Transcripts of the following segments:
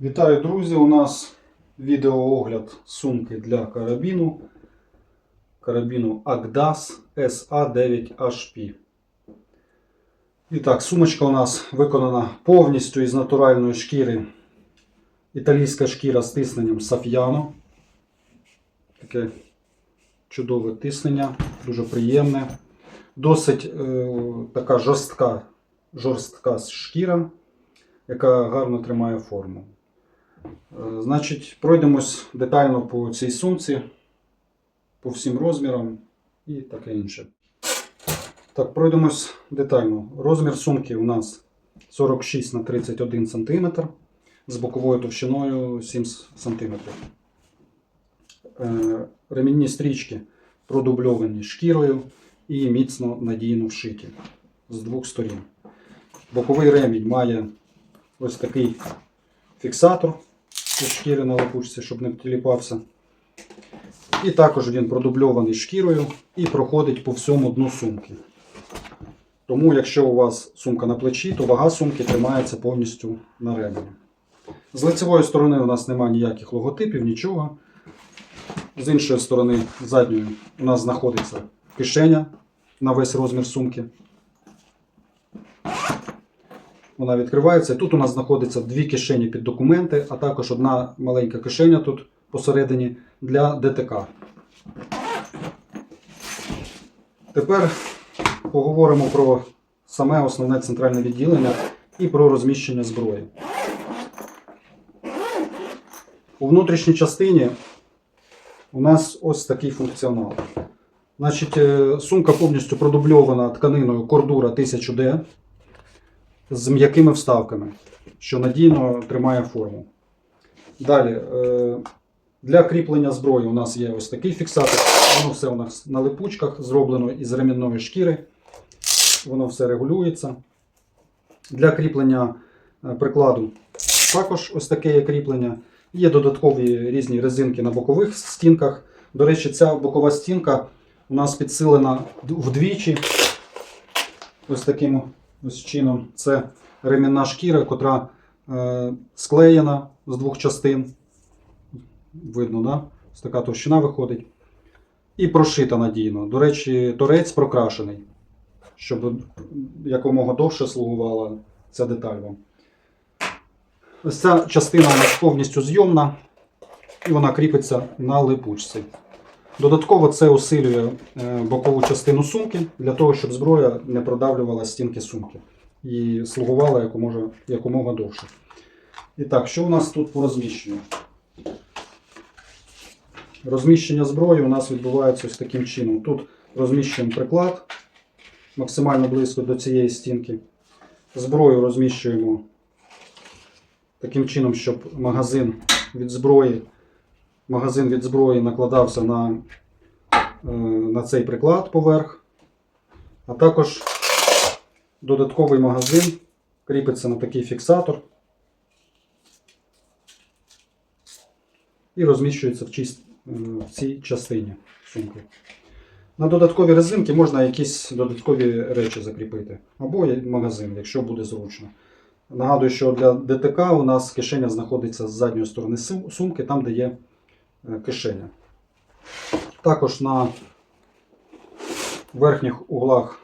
Вітаю, друзі! У нас відеоогляд сумки для карабіну. Карабіну Agdas SA9HP. І так, сумочка у нас виконана повністю із натуральної шкіри. Італійська шкіра з тисненням Saffiano. Таке чудове тиснення, дуже приємне. Досить е, така жорстка, жорстка шкіра, яка гарно тримає форму. Е, Значить, пройдемось детально по цій сумці, по всім розмірам і таке інше. Так, пройдемось детально. Розмір сумки у нас 46 на 31 см з боковою товщиною 7 см. Е, Ремінні стрічки продубльовані шкірою і міцно надійно вшиті з двох сторін. Боковий ремінь має ось такий фіксатор шкіри на липучці, щоб не тіліпався. І також він продубльований шкірою і проходить по всьому дну сумки. Тому, якщо у вас сумка на плечі, то вага сумки тримається повністю на ремені. З лицевої сторони у нас немає ніяких логотипів, нічого. З іншої сторони, задньої, у нас знаходиться кишеня на весь розмір сумки. Вона відкривається. Тут у нас знаходиться дві кишені під документи, а також одна маленька кишеня тут посередині для ДТК. Тепер поговоримо про саме основне центральне відділення і про розміщення зброї. У внутрішній частині у нас ось такий функціонал. Значить, е, сумка повністю продубльована тканиною Cordura 1000D з м'якими вставками, що надійно тримає форму. Далі, е, для кріплення зброї у нас є ось такий фіксатор. Воно все у нас на липучках, зроблено із ремінної шкіри. Воно все регулюється. Для кріплення е, прикладу також ось таке є кріплення. Є додаткові різні резинки на бокових стінках. До речі, ця бокова стінка у нас підсилена вдвічі. Ось таким ось чином. Це ремінна шкіра, котра е, склеєна з двох частин. Видно, да? Ось така товщина виходить. І прошита надійно. До речі, торець прокрашений, щоб якомога довше слугувала ця деталь вам. Ось ця частина у нас повністю зйомна, і вона кріпиться на липучці. Додатково це усилює е, бокову частину сумки для того, щоб зброя не продавлювала стінки сумки і слугувала якомога, якомога довше. І так, що у нас тут по розміщенню? Розміщення зброї у нас відбувається ось таким чином. Тут розміщуємо приклад максимально близько до цієї стінки. Зброю розміщуємо таким чином, щоб магазин від зброї, магазин від зброї накладався на, е, на цей приклад поверх. А також додатковий магазин кріпиться на такий фіксатор і розміщується в, чист- е, в цій частині сумки. На додаткові резинки можна якісь додаткові речі закріпити. Або магазин, якщо буде зручно. Нагадую, що для ДТК у нас кишеня знаходиться з задньої сторони сумки, там, де є кишеня. Також на верхніх углах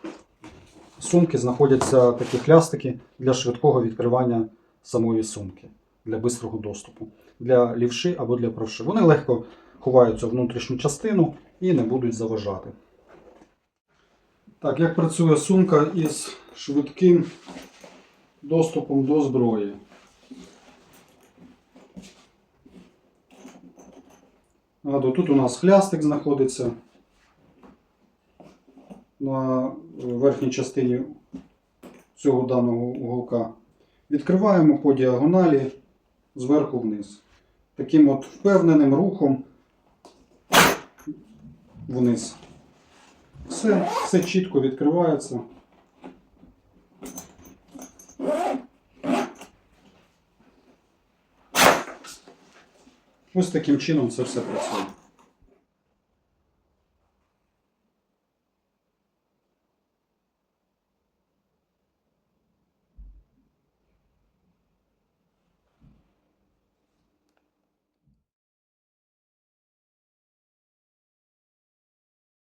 сумки знаходяться такі хлястики для швидкого відкривання самої сумки, для бистрого доступу, для лівши або для правши. Вони легко ховаються в внутрішню частину і не будуть заважати. Так, як працює сумка із швидким доступом до зброї? Тут у нас хлястик знаходиться на верхній частині цього даного уголка. Відкриваємо по діагоналі зверху вниз. Таким от впевненим рухом вниз. Все, все чітко відкривається. Ось таким чином це все працює.